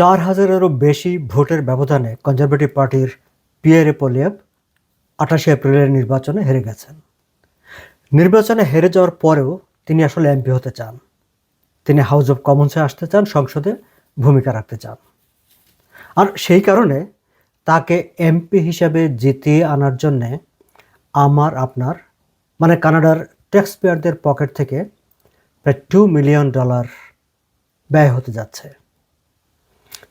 চার হাজারেরও বেশি ভোটের ব্যবধানে কনজারভেটিভ পার্টির পিয়ারে পোলিয়াব আঠাশে এপ্রিলের নির্বাচনে হেরে গেছেন। নির্বাচনে হেরে যাওয়ার পরেও তিনি আসলে এমপি হতে চান। তিনি হাউস অফ কমন্সে আসতে চান, সংসদে ভূমিকা রাখতে চান। আর সেই কারণে তাকে এমপি হিসাবে জিতিয়ে আনার জন্যে আমার, আপনার মানে কানাডার ট্যাক্স পেয়ারদের পকেট থেকে প্রায় টু মিলিয়ন ডলার ব্যয় হতে যাচ্ছে।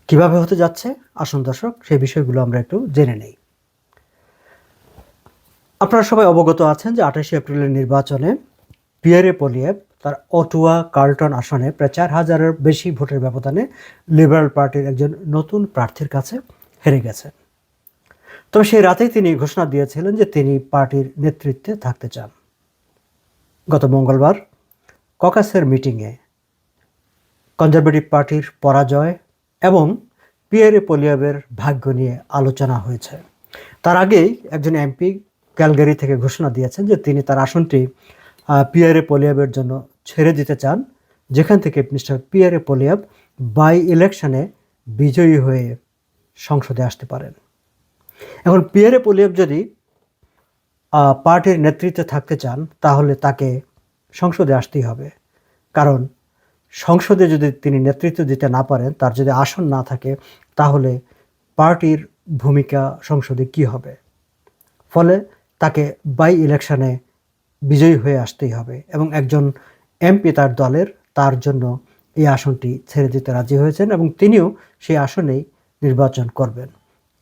কীভাবে হতে যাচ্ছে? আসুন দর্শক, সেই বিষয়গুলো আমরা একটু জেনে নেই। আপনারা সবাই অবগত আছেন যে আঠাশে এপ্রিলের নির্বাচনে পিয়ারে পোলিয়েভ, তার অটুয়া কার্লটন আসনে প্রায় চার হাজারের বেশি ভোটের ব্যবধানে লিবারেল পার্টির একজন নতুন প্রার্থীর কাছে হেরে গেছেন। তবে সেই রাতেই তিনি ঘোষণা দিয়েছিলেন যে তিনি পার্টির নেতৃত্বে থাকতে চান। গত মঙ্গলবার, ককাসের মিটিংয়ে কনজারভেটিভ পার্টির পরাজয় এবং পিয়ারে পোলিয়াবের ভাগ্য নিয়ে আলোচনা হয়েছে। তার আগেই একজন এমপি ক্যালগারি থেকে ঘোষণা দিয়েছেন যে তিনি তার আসনটি পিয়ারে পলিয়াবের জন্য ছেড়ে দিতে চান, যেখান থেকে মিস্টার পিয়ারে পলিয়াব বাই ইলেকশনে বিজয়ী হয়ে সংসদে আসতে পারেন। এখন পিয়ারে পোলিয়াব যদি পার্টির নেতৃত্বে থাকতে চান, তাহলে তাকে সংসদে আসতেই হবে। কারণ সংসদে যদি তিনি নেতৃত্ব দিতে না পারেন, তার যদি আসন না থাকে, তাহলে পার্টির ভূমিকা সংসদে কি হবে? ফলে তাকে বাই ইলেকশনে বিজয়ী হয়ে আসতেই হবে এবং একজন এমপি তার দলের, তার জন্য এই আসনটি ছেড়ে দিতে রাজি হয়েছেন এবং তিনিও সেই আসনেই নির্বাচন করবেন।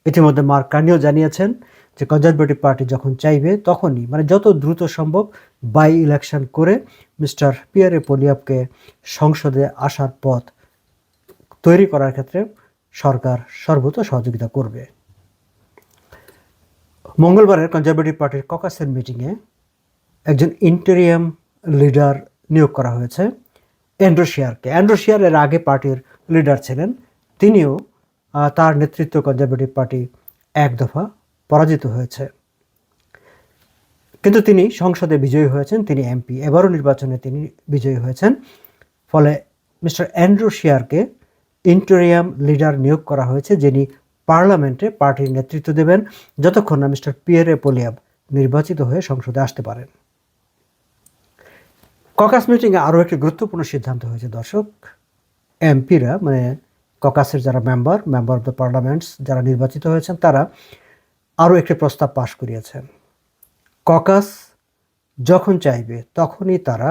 ইতিমধ্যে মার্ক কার্নিও জানিয়েছেন যে কনজারভেটিভ পার্টি যখন চাইবে তখনই মানে যত দ্রুত সম্ভব বাই ইলেকশন করে মিস্টার পিয়ারে পোলিয়াবকে সংসদে আসার পথ তৈরি করার ক্ষেত্রে সরকার সর্বত সহযোগিতা করবে। মঙ্গলবারের কনজারভেটিভ পার্টির ককাসের মিটিংয়ে একজন ইন্টেরিয়াম লিডার নিয়োগ করা হয়েছে অ্যান্ড্রোশিয়ারকে অ্যান্ড্রোশিয়ার এর আগে পার্টির লিডার ছিলেন, তিনিও তার নেতৃত্ব কনজারভেটিভ পার্টি এক দফা পরাজিত হয়েছে। কিন্তু তিনি সংসদে বিজয়ী হয়েছেন, তিনি এমপি। এবারও নির্বাচনে তিনি বিজয়ী হয়েছেন। ফলে মিস্টার অ্যান্ড্রু শিয়ারকে ইন্টেরিয়াম লিডার নিয়োগ করা হয়েছে, যিনি পার্লামেন্টে পার্টির নেতৃত্ব দেবেন যতক্ষণ না মিস্টার পিয়ারে পোলিয়াব নির্বাচিত হয়ে সংসদে আসতে পারেন। ককাস মিটিংয়ে আরও একটি গুরুত্বপূর্ণ সিদ্ধান্ত হয়েছে, দর্শক। এমপিরা মানে ককাসের যারা member member of the parliaments যারা নির্বাচিত হয়েছেন, তারা আরও একটি প্রস্তাব পাশ করিয়েছেন। ককাস যখন চাইবে তখনই তারা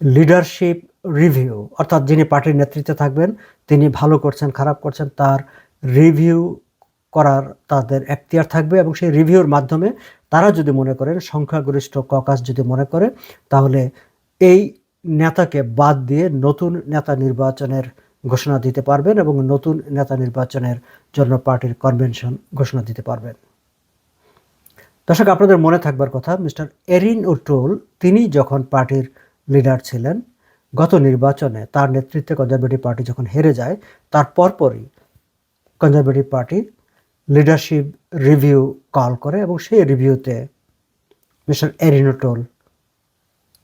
লিডারশিপ রিভিউ, অর্থাৎ যিনি পার্টির নেতৃত্বে থাকবেন, তিনি ভালো করছেন, খারাপ করছেন, তার রিভিউ করার তাদের এখতিয়ার থাকবে এবং সেই রিভিউর মাধ্যমে তারা যদি মনে করেন, সংখ্যাগরিষ্ঠ ককাস যদি মনে করে, তাহলে এই নেতাকে বাদ দিয়ে নতুন নেতা নির্বাচনের ঘোষণা দিতে পারবেন এবং নতুন নেতা নির্বাচনের জন্য পার্টির কনভেনশন ঘোষণা দিতে পারবেন। দর্শক, আপনাদের মনে থাকবার কথা, মিস্টার এরিন উটোল তিনি যখন পার্টির লিডার ছিলেন, গত নির্বাচনে তার নেতৃত্বে কনজারভেটিভ পার্টি যখন হেরে যায়, তার পরপরই conservative party leadership review call করে এবং সেই রিভিউতে মিস্টার এরিন উটোল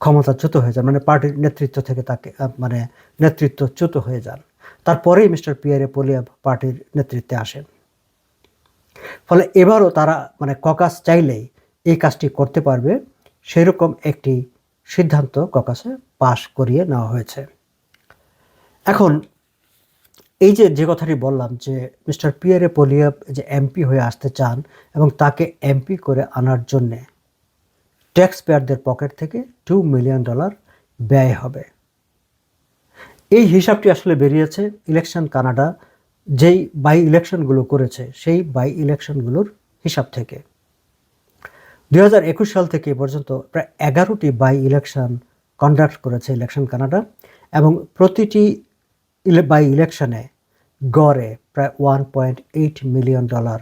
ক্ষমতাচ্যুত হয়ে যান মানে পার্টির নেতৃত্ব থেকে তাকে মানে নেতৃত্বচ্যুত হয়ে যান। তারপরেই মিস্টার পিয়ারে পোলিয়াব পার্টির নেতৃত্বে আসেন। ফলে এবারও তারা মানে ককাস চাইলেই এই কাজটি করতে পারবে, সেরকম একটি সিদ্ধান্ত ককাসে পাশ করিয়ে নেওয়া হয়েছে। এখন, এই যে যে কথাটি বললাম যে, মিস্টার পিয়ারে পোলিয়াব যে এমপি হয়ে আসতে চান এবং তাকে এমপি করে আনার জন্যে ট্যাক্স পেয়ারদের পকেট থেকে টু মিলিয়ন ডলার ব্যয় হবে। এই হিসাবটি আসলে বেরিয়েছে ইলেকশন কানাডা, যেই বাই ইলেকশনগুলো করেছে, সেই বাই ইলেকশনগুলোর হিসাব থেকে। দুই হাজার একুশ সাল থেকে পর্যন্ত প্রায় এগারোটি বাই ইলেকশন কন্ডাক্ট করেছে ইলেকশন কানাডা এবং প্রতিটি বাই ইলেকশনে গড়ে প্রায় one point eight million dollar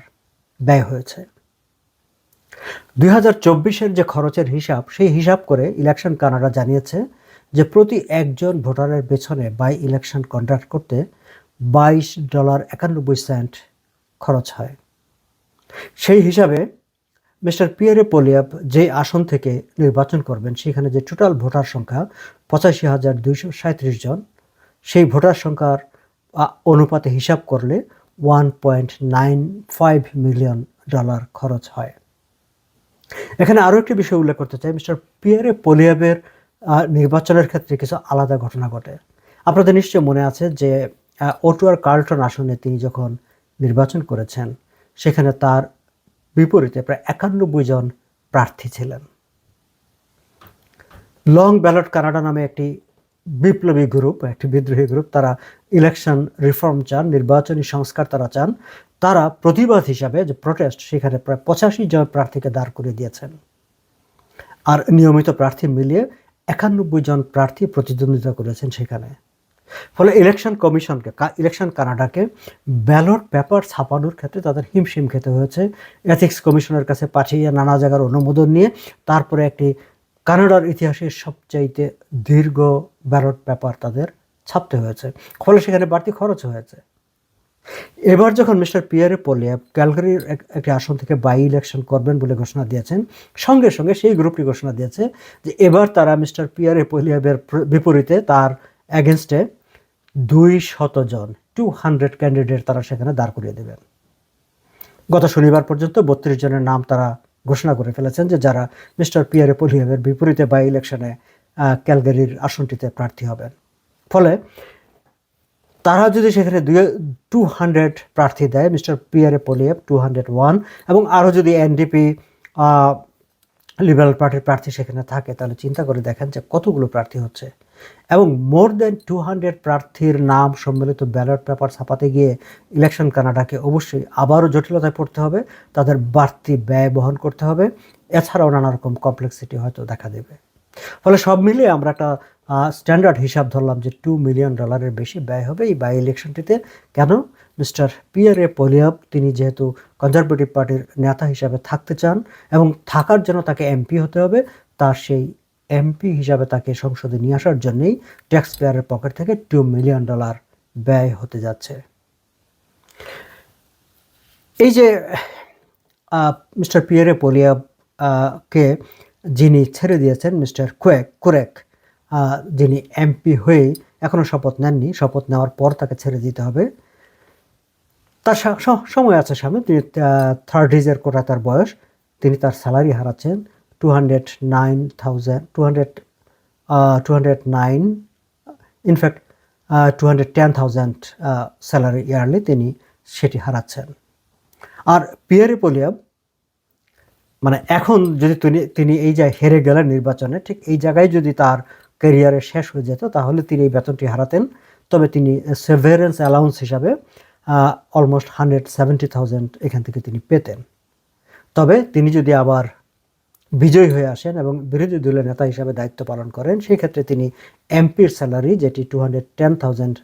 ব্যয় হয়েছে। দুই হাজার যে খরচের হিসাব, সেই হিসাব করে ইলেকশন কানাডা জানিয়েছে যে প্রতি একজন ভোটারের পেছনে বাই ইলেকশন কন্ডাক্ট করতে বাইশ ডলার একানব্বই সেন্ট খরচ হয়। সেই হিসাবে মিস্টার পিয়ারে পোলিয়াপ যে আসন থেকে নির্বাচন করবেন, সেখানে যে টোটাল ভোটার সংখ্যা পঁচাশি হাজার দুইশো সাঁত্রিশ জন, সেই ভোটার সংখ্যার অনুপাতে হিসাব করলে one point nine five million dollar খরচ হয়। এখানে আরও একটি বিষয় উল্লেখ করতে চাই, মিস্টার পিয়ারে পোলিয়াবের নির্বাচনের ক্ষেত্রে কিছু আলাদা ঘটনা ঘটে। আপনাদের নিশ্চয় মনে আছে যে ওটুয়ার কার্লটন আসনে তিনি যখন নির্বাচন করেছেন, সেখানে তার বিপরীতে প্রায় একানব্বই জন প্রার্থী ছিলেন। লং ব্যালট কানাডা নামে একটি বিপ্লবী গ্রুপ, একটি বিদ্রোহী গ্রুপ, তারা ইলেকশন রিফর্ম চান, নির্বাচনী সংস্কার তারা চান, তারা প্রতিবাদ হিসাবে যে প্রোটেস্ট সেখানে প্রায় পঁচাশি জন প্রার্থীকে দাঁড় করিয়ে দিয়েছেন। আর নিয়মিত প্রার্থী মিলিয়ে একানব্বই জন প্রার্থী প্রতিদ্বন্দ্বিতা করেছেন সেখানে। ফলে ইলেকশন কমিশনকে ইলেকশন কানাডাকে ব্যালট পেপার ছাপানোর ক্ষেত্রে তাদের হিমশিম খেতে হয়েছে। এথিক্স কমিশনের কাছে পাঠিয়ে নানা জায়গার অনুমোদন নিয়ে তারপরে একটি কানাডার ইতিহাসের সবচাইতে দীর্ঘ ব্যালট পেপার তাদের ছাপতে হয়েছে। ফলে সেখানে বাড়তি খরচ হয়েছে। এবার যখন মিস্টার পিয়ারে পোলিয়া ক্যালগারির এক- একটি আসন থেকে বাই ইলেকশন করবেন বলে ঘোষণা দিয়েছেন, সঙ্গে সঙ্গে সেই গ্রুপটি ঘোষণা দিয়েছে যে এবার তারা মিস্টার পিয়ারে পোলিয়াবের বিপরীতে তার অ্যাগেনস্টে দুই শত জন টু হান্ড্রেড ক্যান্ডিডেট তারা সেখানে দাঁড় করিয়ে দেবেন। গত শনিবার পর্যন্ত বত্রিশ জনের নাম তারা ঘোষণা করে ফেলেছেন যে যারা মিস্টার পিয়ারে পোলিয়াবের বিপরীতে বাই ইলেকশনে ক্যালগারির আসনটিতে প্রার্থী হবেন। ফলে তারা যদি সেখানে দুই টু হান্ড্রেড প্রার্থী দেয় mister Pierre Poilievre two hundred one এবং আরও যদি এনডিপি লিবারেল পার্টির প্রার্থী সেখানে থাকে, তাহলে চিন্তা করে দেখেন যে কতগুলো প্রার্থী হচ্ছে। এবং মোর দেন টু হান্ড্রেড প্রার্থীর নাম সম্মিলিত ব্যালট পেপার ছাপাতে গিয়ে ইলেকশন কানাডাকে অবশ্যই আবারও জটিলতায় পড়তে হবে, তাদের বাড়তি ব্যয় বহন করতে হবে, এছাড়াও নানা রকম কমপ্লেক্সিটি হয়তো দেখা দেবে। ফলে সব মিলিয়ে আমরা একটা স্ট্যান্ডার্ড হিসাব ধরলাম যে টু মিলিয়ন ডলারের বেশি ব্যয় হবে এই বাই ইলেকশনটিতে কেন? মিস্টার পিয়ারে পোলিয়াব তিনি যেহেতু কনজারভেটিভ পার্টির নেতা হিসাবে থাকতে চান এবং থাকার জন্য তাকে এমপি হতে হবে তার সেই এমপি হিসাবে তাকে সংসদে নিয়ে আসার জন্যেই ট্যাক্স পেয়ারের পকেট থেকে টু মিলিয়ন ডলার ব্যয় হতে যাচ্ছে। এই যে মিস্টার পিয়ারে পোলিয়া আহ, কে যিনি ছেড়ে দিয়েছেন মিস্টার কুয়েক, কুরেক যিনি এমপি হয়ে এখনও শপথ নেননি, শপথ নেওয়ার পর তাকে ছেড়ে দিতে হবে। তার সময় আছে সামনে তিনি থার্টিজের কোটা তার বয়স, তিনি তার salary হারাচ্ছেন two hundred nine thousand two hundred two hundred nine in fact two hundred ten thousand salary yearly তিনি সেটি হারাচ্ছেন। আর পিয়ারে পোলিয়াম মানে এখন যদি তিনি তিনি এই যে হেরে গেলেন নির্বাচনে, ঠিক এই জায়গায় যদি তার ক্যারিয়ারে শেষ হয়ে যেত, তাহলে তিনি এই বেতনটি হারাতেন। তবে তিনি সেভারেন্স অ্যালাউন্স হিসাবে অলমোস্ট হান্ড্রেড সেভেন্টি থাউজেন্ড এখান থেকে তিনি পেতেন। তবে তিনি যদি আবার বিজয়ী হয়ে আসেন এবং বিরোধী দলের নেতা হিসাবে দায়িত্ব পালন করেন সেই ক্ষেত্রে তিনি এমপির স্যালারি যেটি two hundred ten thousand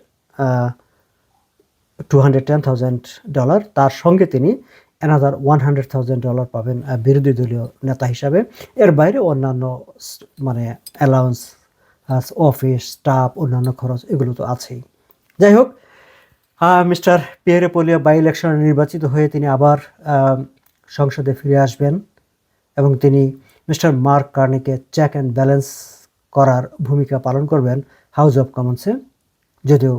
two hundred ten thousand dollar তার সঙ্গে তিনি another one hundred thousand dollar পাবেন বিরোধী দলীয় নেতা হিসাবে। এর বাইরে অন্যান্য মানে অ্যালাউন্স অফিস স্টাফ অন্যান্য খরচ এগুলো তো আছেই। যাই হোক মিস্টার পিয়ারে পোলিয়া বাই ইলেকশনে নির্বাচিত হয়ে তিনি আবার সংসদে ফিরে আসবেন এবং তিনি মিস্টার মার্ক কার্নিকে চেক অ্যান্ড ব্যালেন্স করার ভূমিকা পালন করবেন হাউস অফ কমন্সে। যদিও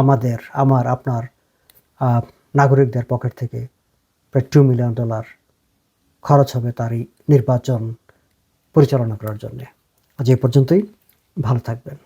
আমাদের, আমার, আপনার নাগরিকদের পকেট থেকে প্রায় টু মিলিয়ন ডলার খরচ হবে তার এই নির্বাচন পরিচালনা করার জন্যে। আজ এই পর্যন্তই, ভালো থাকবেন।